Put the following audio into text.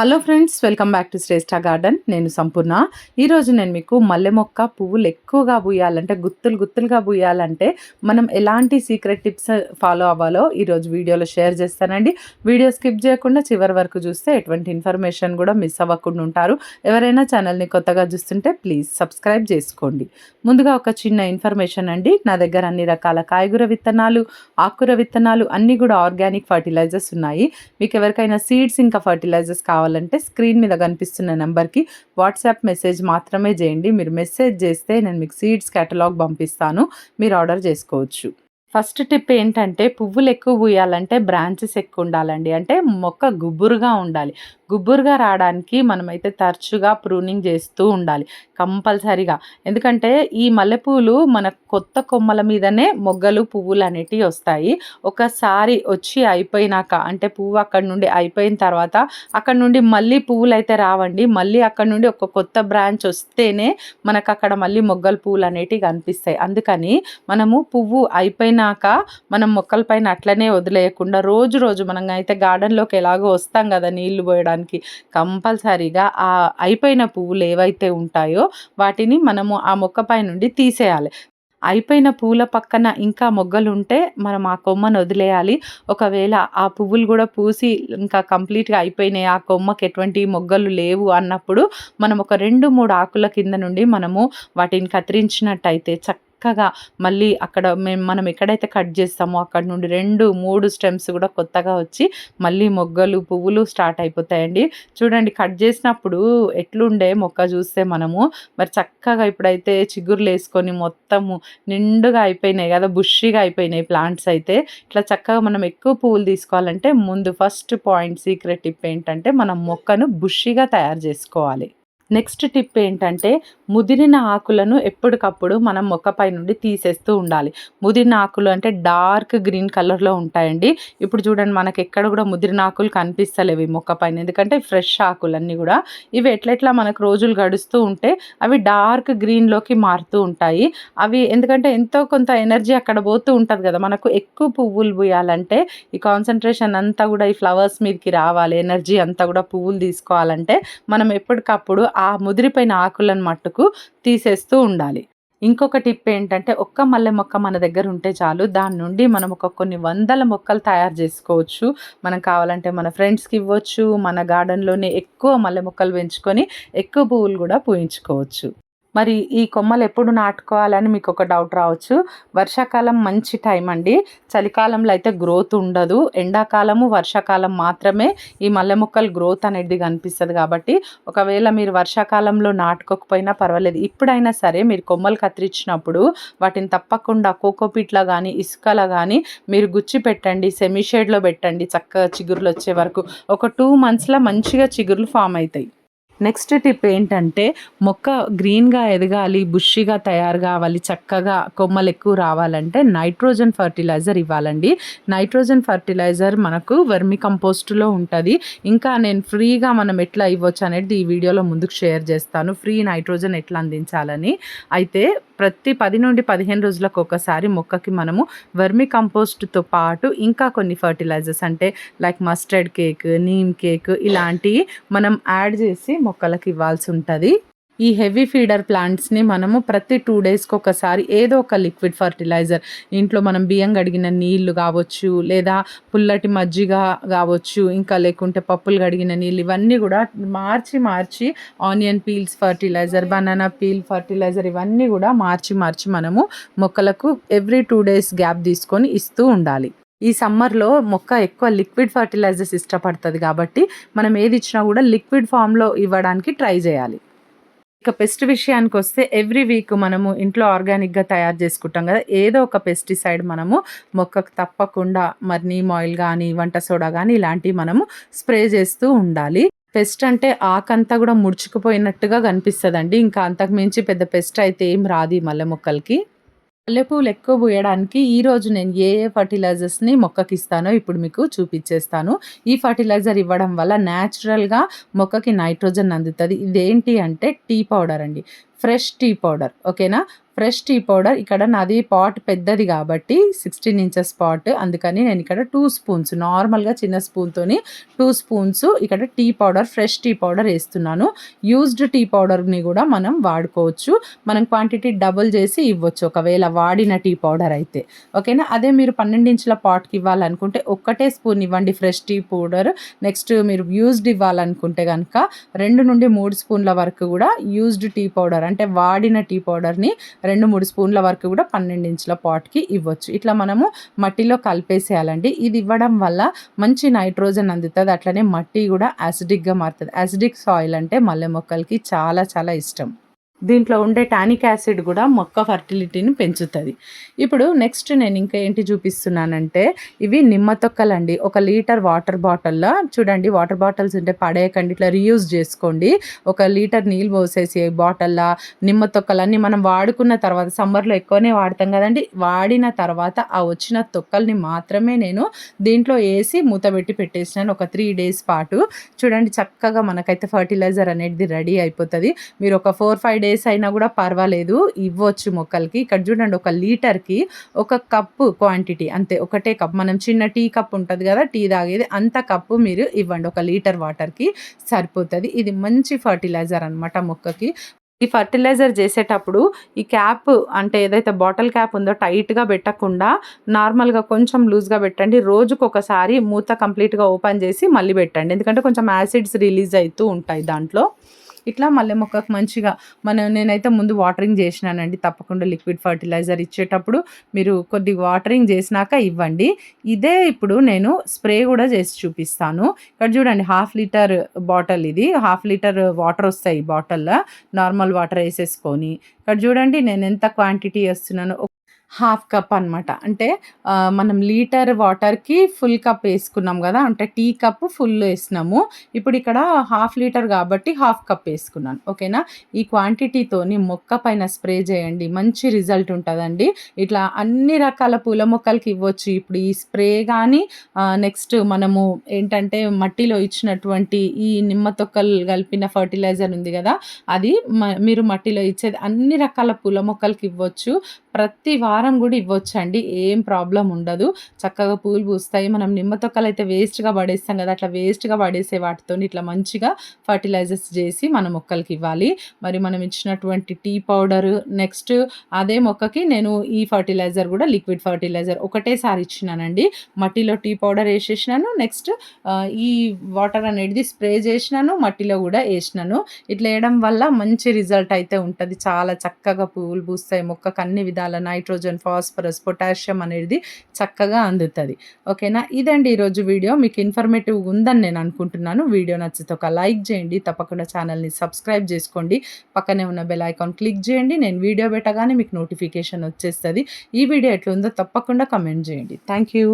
Hello friends welcome back to Shreshta garden నేను సంపూర్ణ. ఈరోజు నేను మీకు మల్లె మొక్క పువ్వులు ఎక్కువగా పూయాలంటే గుత్తులు గుత్తులుగా పూయాలంటే మనం ఎలాంటి సీక్రెట్ టిప్స్ ఫాలో అవ్వాలో ఈరోజు వీడియోలో షేర్ చేస్తానండి. వీడియో స్కిప్ చేయకుండా చివరి వరకు చూస్తే ఎటువంటి ఇన్ఫర్మేషన్ కూడా మిస్ అవ్వకుండా ఉంటారు. ఎవరైనా ఛానల్ని కొత్తగా చూస్తుంటే ప్లీజ్ సబ్స్క్రైబ్ చేసుకోండి. ముందుగా ఒక చిన్న ఇన్ఫర్మేషన్ అండి. నా దగ్గర అన్ని రకాల కాయగూర విత్తనాలు ఆకుకూర విత్తనాలు అన్నీ కూడా ఆర్గానిక్ ఫర్టిలైజర్స్ ఉన్నాయి. మీకు ఎవరికైనా సీడ్స్ ఇంకా ఫర్టిలైజర్స్ కావాలి కావాలంటే స్క్రీన్ మీద కనిపిస్తున్న నెంబర్కి వాట్సాప్ మెసేజ్ మాత్రమే చేయండి. మీరు మెసేజ్ చేస్తే నేను మీకు సీడ్స్ కేటలాగ్ పంపిస్తాను. మీరు ఆర్డర్ చేసుకోవచ్చు. ఫస్ట్ టిప్ ఏంటంటే పువ్వులు ఎక్కువ పూయాలంటే బ్రాంచెస్ ఎక్కువ ఉండాలండి అంటే మొక్క గుబురుగా ఉండాలి. గుబ్బురుగా రావడానికి మనమైతే తరచుగా ప్రూనింగ్ చేస్తూ ఉండాలి. కంపల్సరీగా. ఎందుకంటే ఈ మల్లెపూలు మన కొత్త కొమ్మల మీదనే మొగ్గలు పువ్వులు అనేటివి వస్తాయి. ఒకసారి వచ్చి అయిపోయినాక అంటే పువ్వు అక్కడ నుండి అయిపోయిన తర్వాత అక్కడ నుండి మళ్ళీ పువ్వులు అయితే రావండి. మళ్ళీ అక్కడ నుండి ఒక కొత్త బ్రాంచ్ వస్తేనే మనకు అక్కడ మళ్ళీ మొగ్గలు పువ్వులు అనేటివి కనిపిస్తాయి. అందుకని మనము పువ్వు అయిపోయిన అయిపోయినాక మనం మొక్కల పైన అట్లనే వదిలేయకుండా రోజు రోజు మనం అయితే గార్డెన్లోకి ఎలాగో వస్తాం కదా నీళ్ళు పోయడానికి. కంపల్సరీగా ఆ అయిపోయిన పువ్వులు ఏవైతే ఉంటాయో వాటిని మనము ఆ మొక్కపై నుండి తీసేయాలి. అయిపోయిన పూల పక్కన ఇంకా మొగ్గలు ఉంటే మనం ఆ కొమ్మను వదిలేయాలి. ఒకవేళ ఆ పువ్వులు కూడా పూసి ఇంకా కంప్లీట్గా అయిపోయినాయి ఆ కొమ్మకి ఎటువంటి మొగ్గలు లేవు అన్నప్పుడు మనం ఒక రెండు మూడు ఆకుల కింద నుండి మనము వాటిని కత్తిరించినట్టయితే చక్క చక్కగా మళ్ళీ అక్కడ మేము మనం ఎక్కడైతే కట్ చేస్తామో అక్కడ నుండి రెండు మూడు స్టెమ్స్ కూడా కొత్తగా వచ్చి మళ్ళీ మొగ్గలు పువ్వులు స్టార్ట్ అయిపోతాయండి. చూడండి కట్ చేసినప్పుడు ఎట్లుండే మొక్క చూస్తే మనము. మరి చక్కగా ఇప్పుడైతే చిగురులు వేసుకొని మొత్తము నిండుగా అయిపోయినాయి కదా బుష్గా అయిపోయినాయి ప్లాంట్స్ అయితే. ఇట్లా చక్కగా మనం ఎక్కువ పువ్వులు తీసుకోవాలంటే ముందు ఫస్ట్ పాయింట్ సీక్రెట్ టిప్ ఏంటంటే మనం మొక్కను బుషిగా తయారు చేసుకోవాలి. నెక్స్ట్ టిప్ ఏంటంటే ముదిరిన ఆకులను ఎప్పటికప్పుడు మనం మొక్కపై నుండి తీసేస్తూ ఉండాలి. ముదిరిన ఆకులు అంటే డార్క్ గ్రీన్ కలర్లో ఉంటాయండి. ఇప్పుడు చూడండి మనకి ఎక్కడ కూడా ముదిరిన ఆకులు కనిపిస్తలేవు ఈ మొక్కపైన. ఎందుకంటే ఫ్రెష్ ఆకులన్నీ కూడా ఇవి ఎట్లెట్లా మనకు రోజులు గడుస్తూ ఉంటే అవి డార్క్ గ్రీన్లోకి మారుతూ ఉంటాయి. అవి ఎందుకంటే ఎంతో కొంత ఎనర్జీ అక్కడ పోతూ ఉంటుంది కదా. మనకు ఎక్కువ పువ్వులు పోయాలంటే ఈ కాన్సన్ట్రేషన్ అంతా కూడా ఈ ఫ్లవర్స్ మీదకి రావాలి. ఎనర్జీ అంతా కూడా పువ్వులు తీసుకోవాలంటే మనం ఎప్పటికప్పుడు ఆ ముదిరిపోయిన ఆకులను మట్టుకు తీసేస్తూ ఉండాలి. ఇంకొక టిప్ ఏంటంటే ఒక్క మల్లె మొక్క మన దగ్గర ఉంటే చాలు. దాని నుండి మనం ఒక కొన్ని వందల మొక్కలు తయారు చేసుకోవచ్చు. మనం కావాలంటే మన ఫ్రెండ్స్కి ఇవ్వచ్చు. మన గార్డెన్లోనే ఎక్కువ మల్లె మొక్కలు పెంచుకొని ఎక్కువ పువ్వులు కూడా పూయించుకోవచ్చు. మరి ఈ కొమ్మలు ఎప్పుడు నాటుకోవాలని మీకు ఒక డౌట్ రావచ్చు. వర్షాకాలం మంచి టైం అండి. చలికాలంలో అయితే గ్రోత్ ఉండదు. ఎండాకాలము వర్షాకాలం మాత్రమే ఈ మల్లె మొక్కలు గ్రోత్ అనేది కనిపిస్తుంది కాబట్టి ఒకవేళ మీరు వర్షాకాలంలో నాటుకోకపోయినా పర్వాలేదు. ఇప్పుడైనా సరే మీరు కొమ్మలు కత్తిరించినప్పుడు వాటిని తప్పకుండా కోకోపీట్లో కానీ ఇసుకలో కానీ మీరు గుచ్చి పెట్టండి సెమీ షేడ్లో పెట్టండి చక్కగా చిగురులు వచ్చే వరకు. ఒక టూ మంత్స్లో మంచిగా చిగురులు ఫామ్ అవుతాయి. నెక్స్ట్ టిప్ ఏంటంటే మొక్క గ్రీన్గా ఎదగాలి బుష్షిగా తయారు కావాలి చక్కగా కొమ్మలు ఎక్కువ రావాలంటే నైట్రోజన్ ఫర్టిలైజర్ ఇవ్వాలండి. నైట్రోజన్ ఫర్టిలైజర్ మనకు వర్మి కంపోస్ట్లో ఉంటుంది. ఇంకా నేను ఫ్రీగా మనం ఎట్లా ఇవ్వచ్చు అనేది ఈ వీడియోలో ముందుకు షేర్ చేస్తాను. ఫ్రీ నైట్రోజన్ ఎట్లా అందించాలని. అయితే ప్రతి పది నుండి పదిహేను రోజులకు ఒకసారి మొక్కకి మనము వర్మి కంపోస్ట్తో పాటు ఇంకా కొన్ని ఫర్టిలైజర్స్ అంటే like mustard cake neem cake ఇలాంటివి మనం యాడ్ చేసి మొక్కలకు ఇవ్వాల్సి ఉంటుంది. ఈ హెవీ ఫీడర్ ప్లాంట్స్ని మనము ప్రతి టూ డేస్కి ఒకసారి ఏదో ఒక లిక్విడ్ ఫర్టిలైజర్ ఇంట్లో మనం బియ్యం కడిగిన నీళ్ళు కావచ్చు లేదా పుల్లటి మజ్జిగ కావచ్చు ఇంకా లేకుంటే పప్పులు కడిగిన నీళ్ళు ఇవన్నీ కూడా మార్చి మార్చి onion peels fertiliser banana peel fertiliser ఇవన్నీ కూడా మార్చి మార్చి మనము మొక్కలకు ఎవ్రీ టూ డేస్ గ్యాప్ తీసుకొని ఇస్తూ ఉండాలి. ఈ సమ్మర్లో మొక్క ఎక్కువ లిక్విడ్ ఫర్టిలైజర్స్ ఇష్టపడుతుంది కాబట్టి మనం ఏది ఇచ్చినా కూడా లిక్విడ్ ఫామ్లో ఇవ్వడానికి ట్రై చేయాలి. ఇక పెస్ట్ విషయానికి వస్తే ఎవ్రీ వీక్ మనము ఇంట్లో ఆర్గానిక్గా తయారు చేసుకుంటాం కదా. ఏదో ఒక పెస్టిసైడ్ మనము మొక్కకు తప్పకుండా మరి నీమ్ ఆయిల్ కానీ వంట సోడా కానీ ఇలాంటివి మనము స్ప్రే చేస్తూ ఉండాలి. పెస్ట్ అంటే ఆకంతా కూడా ముడుచుకుపోయినట్టుగా కనిపిస్తుందండి. ఇంకా అంతకు మించి పెద్ద పెస్ట్ అయితే ఏం రాదు మల్లె మొక్కలకి. మల్లెపూలు ఎక్కువ పోయడానికి ఈరోజు నేను ఏ ఏ ఫర్టిలైజర్స్ని మొక్కకి ఇస్తానో ఇప్పుడు మీకు చూపించేస్తాను ఈ ఫర్టిలైజర్ ఇవ్వడం వల్ల న్యాచురల్గా మొక్కకి నైట్రోజన్ అందుతుంది. ఇదేంటి అంటే టీ పౌడర్ అండి. Fresh tea powder. ఓకేనా? Fresh tea powder. ఇక్కడ నాది పాట్ పెద్దది కాబట్టి సిక్స్టీన్ ఇంచెస్ పాట్. అందుకని నేను ఇక్కడ టూ స్పూన్స్ నార్మల్గా చిన్న స్పూన్తోని టూ స్పూన్స్ ఇక్కడ tea powder fresh tea powder వేస్తున్నాను. యూజ్డ్ టీ పౌడర్ని కూడా మనం వాడుకోవచ్చు. మనం క్వాంటిటీ డబుల్ చేసి ఇవ్వచ్చు. ఒకవేళ వాడిన టీ పౌడర్ అయితే. ఓకేనా? అదే మీరు పన్నెండు ఇంచుల పాట్కి ఇవ్వాలనుకుంటే ఒక్కటే స్పూన్ ఇవ్వండి ఫ్రెష్ టీ పౌడర్. నెక్స్ట్ మీరు యూజ్డ్ ఇవ్వాలనుకుంటే కనుక రెండు నుండి మూడు స్పూన్ల వరకు కూడా యూజ్డ్ టీ పౌడర్ అంటే వాడిన టీ పౌడర్ని రెండు మూడు స్పూన్ల వరకు కూడా పన్నెండు ఇంచుల పాట్కి ఇవ్వచ్చు. ఇట్లా మనము మట్టిలో కలిపేసేయాలండి. ఇది ఇవ్వడం వల్ల మంచి నైట్రోజన్ అందుతుంది. అట్లనే మట్టి కూడా యాసిడిక్గా మారుతుంది. యాసిడిక్ సాయిల్ అంటే మల్లె మొక్కలకి చాలా చాలా ఇష్టం. దీంట్లో ఉండే టానిక్ యాసిడ్ కూడా మొక్క ఫర్టిలిటీని పెంచుతుంది. ఇప్పుడు నెక్స్ట్ నేను ఇంకా ఏంటి చూపిస్తున్నానంటే ఇవి నిమ్మ తొక్కలండి. ఒక లీటర్ వాటర్ బాటిల్లో చూడండి వాటర్ బాటిల్స్ ఉంటే పడేయకండి ఇట్లా రీయూజ్ చేసుకోండి. ఒక లీటర్ నీళ్ళు పోసేసి బాటిల్లో నిమ్మ తొక్కలన్నీ మనం వాడుకున్న తర్వాత సమ్మర్లో ఎక్కువనే వాడతాం కదండి. వాడిన తర్వాత ఆ వచ్చిన తొక్కల్ని మాత్రమే నేను దీంట్లో వేసి మూత పెట్టి పెట్టేసినాను ఒక త్రీ డేస్ పాటు. చూడండి చక్కగా మనకైతే ఫర్టిలైజర్ అనేది రెడీ అయిపోతుంది. మీరు ఒక ఫోర్ ఫైవ్ డేస్ డేస్ అయినా కూడా పర్వాలేదు. ఇవ్వచ్చు మొక్కలకి. ఇక్కడ చూడండి ఒక లీటర్కి ఒక కప్పు క్వాంటిటీ. అంతే ఒకటే కప్. మనం చిన్న టీ కప్ ఉంటుంది కదా టీ తాగేది అంత కప్పు మీరు ఇవ్వండి. ఒక లీటర్ వాటర్కి సరిపోతుంది. ఇది మంచి ఫర్టిలైజర్ అనమాట మొక్కకి. ఈ ఫర్టిలైజర్ చేసేటప్పుడు ఈ క్యాప్ అంటే ఏదైతే బాటిల్ క్యాప్ ఉందో టైట్గా పెట్టకుండా నార్మల్గా కొంచెం లూజ్గా పెట్టండి. రోజుకు ఒకసారి మూత కంప్లీట్గా ఓపెన్ చేసి మళ్ళీ పెట్టండి. ఎందుకంటే కొంచెం యాసిడ్స్ రిలీజ్ అవుతూ ఉంటాయి దాంట్లో. ఇట్లా మల్లె మొక్కకు మంచిగా మనం నేనైతే ముందు వాటరింగ్ చేసినానండి తప్పకుండా లిక్విడ్ ఫర్టిలైజర్ ఇచ్చేటప్పుడు మీరు కొద్ది వాటరింగ్ చేసినాక ఇవ్వండి. ఇదే ఇప్పుడు నేను స్ప్రే కూడా చేసి చూపిస్తాను. ఇక్కడ చూడండి హాఫ్ లీటర్ బాటిల్ ఇది. హాఫ్ లీటర్ వాటర్ వస్తాయి బాటిల్లో నార్మల్ వాటర్ వేసేసుకొని. ఇక్కడ చూడండి నేను ఎంత క్వాంటిటీ వేస్తున్నాను హాఫ్ కప్ అనమాట అంటే మనం లీటర్ వాటర్కి ఫుల్ కప్ వేసుకున్నాం కదా అంటే టీ కప్ ఫుల్ వేసినాము. ఇప్పుడు ఇక్కడ హాఫ్ లీటర్ కాబట్టి హాఫ్ కప్ వేసుకున్నాను. ఓకేనా? ఈ క్వాంటిటీతోని మొక్క పైన స్ప్రే చేయండి. మంచి రిజల్ట్ ఉంటుందండి. ఇట్లా అన్ని రకాల పూల మొక్కలకి ఇవ్వచ్చు. ఇప్పుడు ఈ స్ప్రే కానీ నెక్స్ట్ మనము ఏంటంటే మట్టిలో ఇచ్చినటువంటి ఈ నిమ్మ తొక్కలు కలిపిన ఫర్టిలైజర్ ఉంది కదా అది మీరు మట్టిలో ఇచ్చేది అన్ని రకాల పూల మొక్కలకి ఇవ్వచ్చు. ప్రతి వారం కూడా ఇవ్వచ్చండి. ఏం ప్రాబ్లం ఉండదు. చక్కగా పూలు పూస్తాయి. మనం నిమ్మ తొక్కలు అయితే వేస్ట్గా పడేస్తాం కదా అట్లా వేస్ట్గా పడేసే వాటితో ఇట్లా మంచిగా ఫర్టిలైజర్స్ చేసి మన మొక్కలకి ఇవ్వాలి. మరి మనం ఇచ్చినటువంటి టీ పౌడర్ నెక్స్ట్ అదే మొక్కకి నేను ఈ ఫర్టిలైజర్ కూడా లిక్విడ్ ఫర్టిలైజర్ ఒకటేసారి ఇచ్చినానండి. మట్టిలో టీ పౌడర్ వేసేసినాను. నెక్స్ట్ ఈ వాటర్ అనేది స్ప్రే చేసినాను. మట్టిలో కూడా వేసినాను. ఇట్లా వేయడం వల్ల మంచి రిజల్ట్ అయితే ఉంటుంది. చాలా చక్కగా పువ్వులు పూస్తాయి. మొక్కకు అన్ని విధాల నైట్రోజన్ నైట్రోజన్ ఫాస్ఫరస్ పొటాషియం అనేది చక్కగా అందుతుంది. ఓకేనా? ఇదండి ఈరోజు వీడియో. మీకు ఇన్ఫర్మేటివ్ ఉందని నేను అనుకుంటున్నాను. వీడియో నచ్చితే ఒక లైక్ చేయండి. తప్పకుండా ఛానల్ని సబ్స్క్రైబ్ చేసుకోండి. పక్కనే ఉన్న బెల్ ఐకాన్ క్లిక్ చేయండి. నేను వీడియో పెట్టగానే మీకు నోటిఫికేషన్ వచ్చేస్తుంది. ఈ వీడియో ఎట్లుందో తప్పకుండా కమెంట్ చేయండి. Thank you.